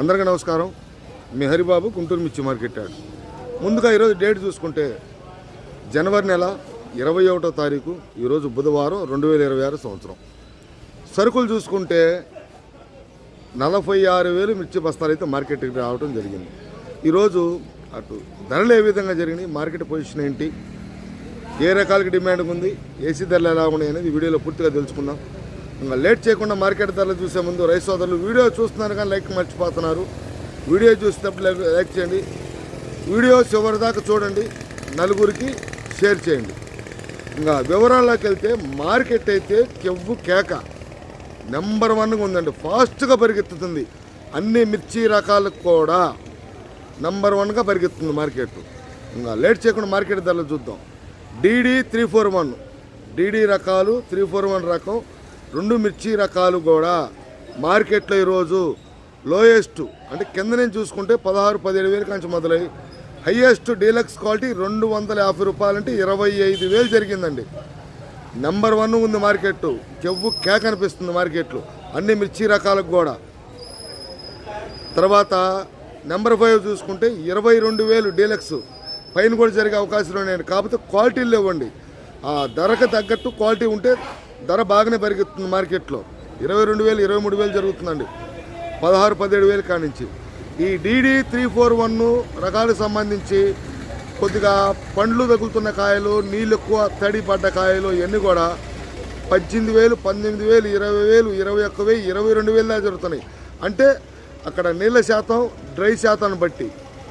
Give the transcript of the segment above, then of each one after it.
అందరికీ నమస్కారం. మీ హరిబాబు గుంటూరు మిర్చి మార్కెట్ యార్డ్ ముందుగా ఈరోజు డేట్ చూసుకుంటే జనవరి నెల ఇరవై ఒకటో తారీఖు ఈరోజు బుధవారం రెండు వేల ఇరవై ఆరు సంవత్సరం. సరుకులు చూసుకుంటే నలభై ఆరు వేలు మిర్చి బస్తాలు అయితే మార్కెట్కి రావడం జరిగింది. ఈరోజు అటు ధరలు ఏ విధంగా జరిగినాయి మార్కెట్ పొజిషన్ ఏంటి ఏ రకాలకి డిమాండ్ ఉంది ఏసీ ధరలు ఎలా ఉన్నాయి అనేది వీడియోలో పూర్తిగా తెలుసుకుందాం. లేట్ చేయకుండా మార్కెట్ ధరలు చూసే ముందు రైతు సోదరులు వీడియో చూస్తున్నారు కానీ లైక్ మర్చిపోతున్నారు. వీడియో చూసేటప్పుడు లైక్ చేయండి. వీడియో చివరి దాకా చూడండి. నలుగురికి షేర్ చేయండి. ఇంకా వివరాల్లోకి వెళ్తే మార్కెట్ అయితే కెవ్వు కేక. నెంబర్ వన్గా ఉందండి. ఫాస్ట్గా పరిగెత్తుతుంది. అన్ని మిర్చి రకాలకు కూడా నెంబర్ వన్గా పరిగెత్తుంది మార్కెట్. ఇంకా లేట్ చేయకుండా మార్కెట్ ధరలు చూద్దాం. DD three four one. DD రకాలు త్రీ ఫోర్ వన్ రకం. రెండు మిర్చి రకాలు కూడా మార్కెట్లో ఈరోజు లోయెస్ట్ అంటే కింద నుంచి చూసుకుంటే పదహారు పదిహేడు వేలు కంచి మొదలై హయ్యెస్ట్ డీలక్స్ క్వాలిటీ రెండు వందల యాభై రూపాయలంటే ఇరవై ఐదు వేలు జరిగిందండి. నెంబర్ వన్ ఉంది మార్కెట్ చెవ్వు కేక్ అనిపిస్తుంది మార్కెట్లో. అన్ని మిర్చి రకాలకు కూడా. తర్వాత నెంబర్ ఫైవ్ చూసుకుంటే ఇరవై రెండు వేలు డీలక్స్ పైన కూడా జరిగే అవకాశాలు ఉన్నాయండి. కాకపోతే క్వాలిటీలు ఇవ్వండి ఆ ధరకు తగ్గట్టు క్వాలిటీ ఉంటే ధర బాగానే పరిగెత్తుంది మార్కెట్లో. ఇరవై రెండు వేలు ఇరవై మూడు వేలు జరుగుతుందండి. పదహారు పదిహేడు వేలు కానించి. ఈ డీడీ త్రీ ఫోర్ వన్ రకాలకు సంబంధించి కొద్దిగా పండ్లు తగులుతున్న కాయలు నీళ్ళు ఎక్కువ తడి పడ్డ కాయలు ఇవన్నీ కూడా పద్దెనిమిది వేలు పంతొమ్మిది వేలు ఇరవై వేలు ఇరవై ఒక్క వెయ్యి ఇరవై రెండు వేలు దాకా జరుగుతున్నాయి. అంటే అక్కడ నీళ్ళ శాతం డ్రై శాతాన్ని బట్టి.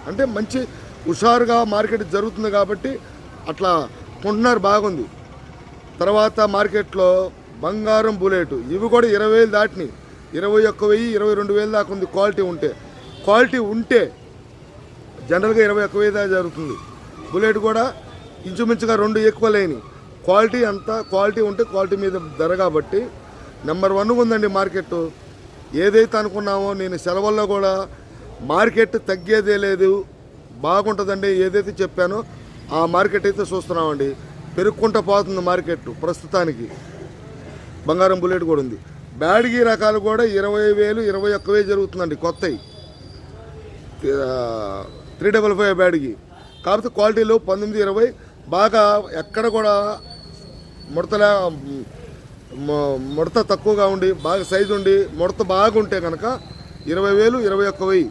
అంటే మంచి హుషారుగా మార్కెట్ జరుగుతుంది కాబట్టి అట్లా కొంటున్నారు బాగుంది. తర్వాత మార్కెట్లో బంగారం బుల్లెట్ ఇవి కూడా ఇరవై వేలు దాటినాయి. ఇరవై ఒక్క వెయ్యి ఇరవై రెండు వేలు దాకా ఉంది క్వాలిటీ ఉంటే. క్వాలిటీ ఉంటే జనరల్గా ఇరవై ఒక్క వెయ్యి దాకా జరుగుతుంది. బుల్లెట్ కూడా ఇంచుమించుగా రెండు ఎక్కువ లేని. క్వాలిటీ అంతా క్వాలిటీ ఉంటే క్వాలిటీ మీద ధర కాబట్టి నెంబర్ వన్ ఉందండి మార్కెట్ ఏదైతే అనుకున్నామో నేను సెలవుల్లో కూడా మార్కెట్ తగ్గేదే లేదు. బాగుంటుందండి. ఏదైతే చెప్పానో ఆ మార్కెట్ అయితే చూస్తున్నామండి. పెరుక్కుంటూ పోతుంది మార్కెట్ ప్రస్తుతానికి. బంగారం బుల్లెట్ కూడా ఉంది. బ్యాడ్గీ రకాలు కూడా ఇరవై వేలు ఇరవై ఒక్క వేలు జరుగుతుందండి కొత్తవి త్రీ డబల్ ఫైవ్ బ్యాడ్గి. కాకపోతే క్వాలిటీలో పంతొమ్మిది ఇరవై. బాగా ఎక్కడ కూడా ముడతలే ముడత తక్కువగా ఉండి బాగా సైజు ఉండి ముడత బాగుంటే కనుక ఇరవై వేలు ఇరవై ఒక్క వెయ్యి.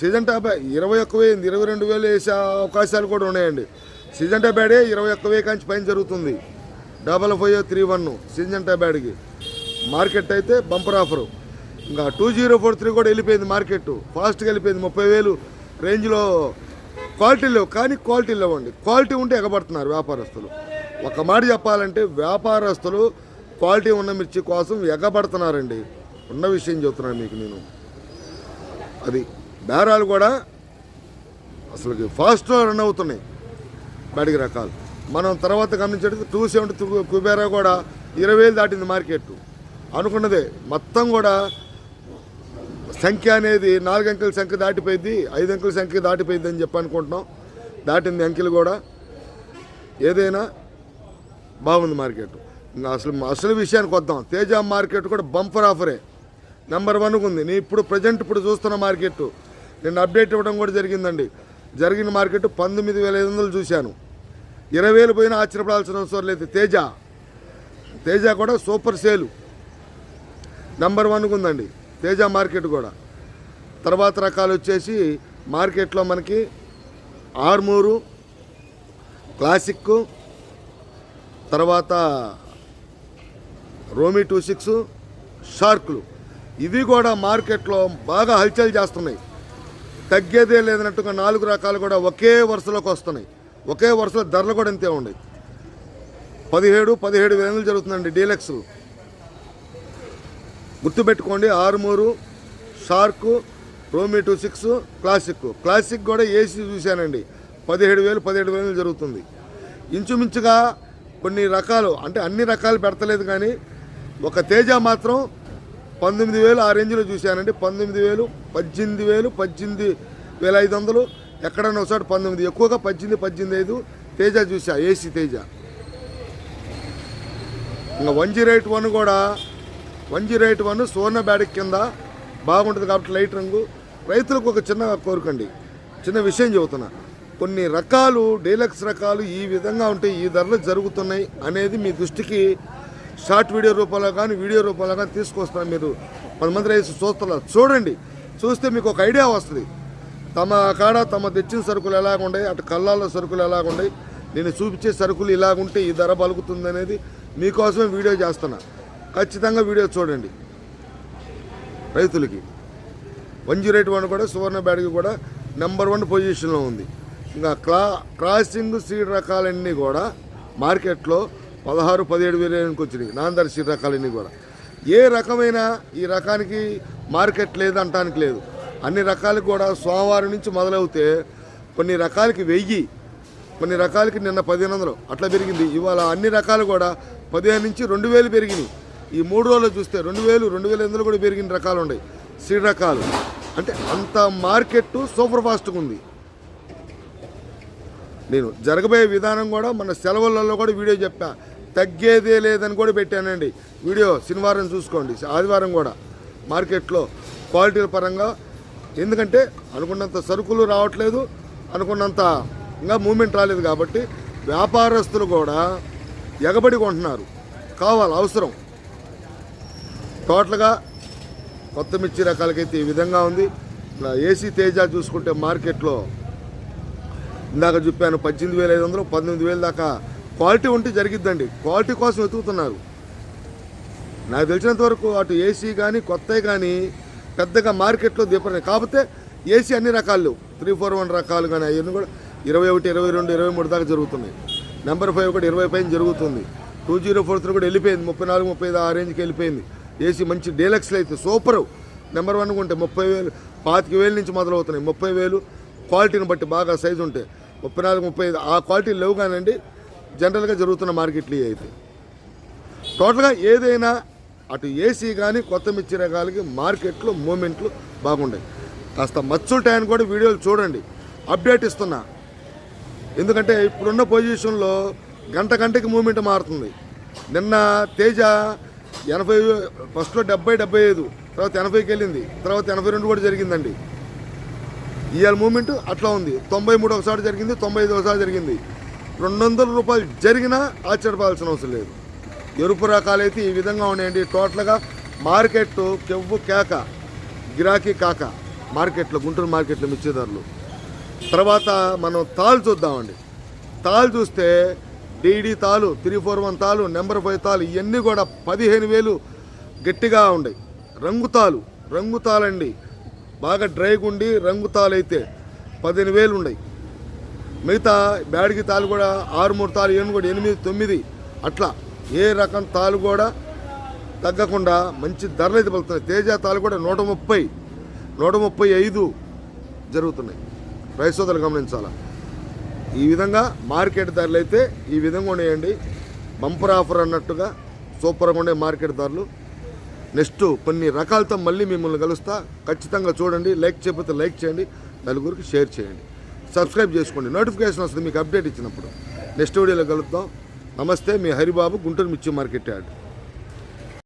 సీజన్ టాప్ ఇరవై ఒక్క వెయ్యి ఇరవై రెండు వేలు వేసే అవకాశాలు కూడా ఉన్నాయండి. సీజన్ బ్యాడే ఇరవై ఒక్క వెయ్యి కాంచి పైన జరుగుతుంది. Double five three one season బ్యాడ్కి. Market అయితే బంపర్ ఆఫరు ఇంకా టూ జీరో ఫోర్ త్రీ కూడా వెళ్ళిపోయింది మార్కెట్ ఫాస్ట్గా వెళ్ళిపోయింది. ముప్పై వేలు రేంజ్లో క్వాలిటీ లేవు. కానీ క్వాలిటీ లేవండి. క్వాలిటీ ఉంటే ఎగబడుతున్నారు వ్యాపారస్తులు. ఒక మాట చెప్పాలంటే వ్యాపారస్తులు క్వాలిటీ ఉన్న మిర్చి కోసం ఎగబడుతున్నారండి. ఉన్న విషయం చెబుతున్నాను మీకు నేను. అది బేరాలు కూడా అసలు ఫాస్ట్గా రన్ అవుతున్నాయి. బడికి రకాలు. మనం తర్వాత గమనించేటప్పుడు టూ సెవెంటీ కుబేరా కూడా ఇరవై వేలు దాటింది మార్కెట్. అనుకున్నదే మొత్తం కూడా సంఖ్య అనేది నాలుగు అంకెల సంఖ్య దాటిపోయింది ఐదు అంకెల సంఖ్య దాటిపోయింది అని చెప్పి అనుకుంటున్నాం. దాటింది అంకెలు కూడా. ఏదైనా బాగుంది మార్కెట్. అసలు అసలు విషయానికి వద్దాం. తేజ మార్కెట్ కూడా బంపర్ ఆఫరే. నెంబర్ వన్గా ఉంది. నేను ఇప్పుడు ప్రజెంట్ ఇప్పుడు చూస్తున్న మార్కెట్. నేను అప్డేట్ ఇవ్వడం కూడా జరిగిందండి. జరిగిన మార్కెట్ పంతొమ్మిది వేల ఐదు వందలు చూశాను. ఇరవై వేలు పోయినా ఆశ్చర్యపడాల్సిన అవసరం లేదు. తేజ. తేజ కూడా సూపర్ సేలు. నెంబర్ వన్గా ఉందండి. తేజ మార్కెట్ కూడా. తర్వాత రకాలు వచ్చేసి మార్కెట్లో మనకి ఆర్మూరు క్లాసిక్ తర్వాత రోమీ టూ సిక్స్ షార్క్లు. ఇవి కూడా మార్కెట్లో బాగా హల్చల్ చేస్తున్నాయి. తగ్గేదే లేదన్నట్టుగా నాలుగు రకాలు కూడా ఒకే వరుసలోకి వస్తున్నాయి. ఒకే వరుసలో ధరలు కూడా ఇంతే ఉన్నాయి పదిహేడు పదిహేడు వేలు జరుగుతుందండి డీలక్స్. గుర్తుపెట్టుకోండి ఆరుమూరు షార్క్ రోమీ టూ సిక్స్ క్లాసిక్ క్లాసిక్ కూడా ఏసీ చూశానండి. పదిహేడు వేలు పదిహేడు వేలు జరుగుతుంది. ఇంచుమించుగా కొన్ని రకాలు అంటే అన్ని రకాలు పెడతలేదు కానీ ఒక తేజ మాత్రం పంతొమ్మిది వేలు ఆ రేంజ్లో చూశానండి. పంతొమ్మిది వేలు పద్దెనిమిది వేలు పద్దెనిమిది వేల ఐదు వందలు. ఎక్కడన్నా ఒకసారి పంతొమ్మిది ఎక్కువగా పద్దెనిమిది పద్దెనిమిది ఐదు. తేజ చూసా ఏసీ తేజ. ఇంకా వన్ జీరో ఎయిట్ వన్ కూడా one zero eight one Suvarna బ్యాడక్ కింద బాగుంటుంది కాబట్టి లైట్ రంగు. రైతులకు ఒక చిన్న కోరుకండి చిన్న విషయం చెబుతున్నా. కొన్ని రకాలు డీలక్స్ రకాలు ఈ విధంగా ఉంటే ఈ ధరలు జరుగుతున్నాయి అనేది మీ దృష్టికి షార్ట్ వీడియో రూపంలో కానీ వీడియో రూపంలో కానీ తీసుకొస్తాను మీరు. పది మంది రైతు చూస్తున్నారు. చూడండి. చూస్తే మీకు ఒక ఐడియా వస్తుంది. తమ కాడ తమ తెచ్చిన సరుకులు ఎలాగుంటాయి అటు కళ్ళాల సరుకులు ఎలాగుంటాయి నేను చూపించే సరుకులు ఇలాగుంటే ఈ ధర పలుకుతుంది అనేది మీకోసమే వీడియో చేస్తున్నా. ఖచ్చితంగా వీడియో చూడండి. రైతులకి. వన్ జీరో ఎయిట్ వన్ కూడా సువర్ణ బ్యాడ్కి కూడా నెంబర్ వన్ పొజిషన్లో ఉంది. ఇంకా క్లా క్రాసింగ్ సీడ్ రకాలన్నీ కూడా మార్కెట్లో పదహారు పదిహేడు వేలకి వచ్చినాయి. నాందర్శి రకాలన్నీ కూడా. ఏ రకమైన ఈ రకానికి మార్కెట్ లేదు అంటానికి లేదు. అన్ని రకాలకు కూడా సోమవారం నుంచి మొదలవుతే కొన్ని రకాలకి వెయ్యి కొన్ని రకాలకి నిన్న పదిహేను వందలు. అట్లా పెరిగింది. ఇవాళ అన్ని రకాలు కూడా పదిహేను నుంచి రెండు వేలు పెరిగినాయి. ఈ మూడు రోజులు చూస్తే రెండు వేలు రెండు వేల ఎనిమిదిలో కూడా పెరిగిన రకాలు ఉన్నాయి. సీడ్ రకాలు. అంటే అంత మార్కెట్ సూపర్ ఫాస్ట్గా ఉంది. నేను జరగబోయే విధానం కూడా మన సెలవులలో కూడా వీడియో చెప్పా. తగ్గేదే లేదని కూడా పెట్టానండి. వీడియో శనివారం చూసుకోండి. ఆదివారం కూడా మార్కెట్లో క్వాలిటీల పరంగా ఎందుకంటే అనుకున్నంత సరుకులు రావట్లేదు అనుకున్నంత ఇంకా మూమెంట్ రాలేదు కాబట్టి వ్యాపారస్తులు కూడా ఎగబడి కొంటున్నారు. కావాలి అవసరం. టోటల్గా కొత్త మిర్చి రకాలకైతే ఈ విధంగా ఉంది. ఇలా ఏసీ తేజ చూసుకుంటే మార్కెట్లో ఇందాక చెప్పాను పద్దెనిమిది వేల ఐదు వందలు పంతొమ్మిది వేల దాకా క్వాలిటీ ఉంటే జరిగిద్దండి. క్వాలిటీ కోసం వెతుకుతున్నారు. నాకు తెలిసినంత వరకు అటు ఏసీ కానీ కొత్తవి కానీ పెద్దగా మార్కెట్లో దీపం కాకపోతే ఏసీ అన్ని రకాలు త్రీ ఫోర్ వన్ రకాలు కానీ అవన్నీ కూడా ఇరవై ఒకటి ఇరవై రెండు ఇరవై మూడు దాకా జరుగుతున్నాయి. నెంబర్ ఫైవ్ కూడా ఇరవై పైన జరుగుతుంది. టూ జీరో ఫోర్ త్రీ కూడా వెళ్ళిపోయింది. ముప్పై నాలుగు ముప్పై ఐదు ఆ రేంజ్కి వెళ్ళిపోయింది. ఏసీ మంచి డీలక్స్లు అయితే సూపర్. నెంబర్ వన్ ఉంటే ముప్పై వేలు పాతిక వేలు నుంచి మొదలవుతున్నాయి. ముప్పై వేలు క్వాలిటీని బట్టి బాగా సైజు ఉంటాయి ముప్పై నాలుగు ముప్పై ఐదు ఆ క్వాలిటీ లేవు కానండి జనరల్గా జరుగుతున్న మార్కెట్లు అయితే. టోటల్గా ఏదైనా అటు ఏసీ కానీ కొత్త మిర్చి రకాలకి మార్కెట్లో మూమెంట్లు బాగుంటాయి కాస్త మచ్చుల టైం కూడా వీడియోలు చూడండి. అప్డేట్ ఇస్తున్నా. ఎందుకంటే ఇప్పుడున్న పొజిషన్లో గంట గంటకి మూమెంట్ మారుతుంది. నిన్న తేజ ఎనభై ఫస్ట్లో డెబ్బై డెబ్బై ఐదు తర్వాత ఎనభైకి వెళ్ళింది. తర్వాత ఎనభై రెండు కూడా జరిగిందండి. ఇవాళ మూమెంట్ అట్లా ఉంది. తొంభై మూడు ఒకసారి జరిగింది తొంభై ఐదు ఒకసారి జరిగింది. రెండు వందల రూపాయలు జరిగినా ఆశ్చర్యపాల్సిన అవసరం లేదు. ఎరుపు రకాలైతే ఈ విధంగా ఉన్నాయండి. టోటల్గా మార్కెట్ కెవ్వు కేక గిరాకీ కాక మార్కెట్లో గుంటూరు మార్కెట్లో మిర్చి ధరలు తర్వాత మనం తాళ్ళు చూద్దామండి. తాళ్ళు చూస్తే డీడీ తాలు త్రీ ఫోర్ వన్ తాలు నెంబర్ ఫైవ్ తాలు ఇవన్నీ కూడా పదిహేను వేలు గట్టిగా ఉన్నాయి రంగు తాలు రంగు తాలండి బాగా డ్రైగా ఉండి రంగు తాలు అయితే పదిహేను వేలు ఉన్నాయి మిగతా బ్యాడ్కి తాలు కూడా ఆరు మూడు తాలు ఏను కూడా ఎనిమిది తొమ్మిది. అట్లా ఏ రకం తాలు కూడా తగ్గకుండా మంచి ధరలు అయితే పలుతున్నాయి తేజ తాలు కూడా నూట ముప్పై నూట ముప్పై ఐదు జరుగుతున్నాయి. రైసోదలు గమనించాలా? ఈ విధంగా మార్కెట్ ధరలు అయితే ఈ విధంగా ఉన్నాయండి. బంపర్ ఆఫర్ అన్నట్టుగా సూపర్గా ఉండే మార్కెట్ ధరలు. నెక్స్ట్ కొన్ని రకాలతో మళ్ళీ మిమ్మల్ని కలుస్తా. ఖచ్చితంగా చూడండి. లైక్ చేయకపోతే లైక్ చేయండి. నలుగురికి షేర్ చేయండి. సబ్స్క్రైబ్ చేసుకోండి నోటిఫికేషన్ వస్తుంది మీకు అప్డేట్ ఇచ్చినప్పుడు. నెక్స్ట్ వీడియోలో కలుద్దాం. నమస్తే మీ హరిబాబు గుంటూరు మిర్చి మార్కెట్ యార్డ్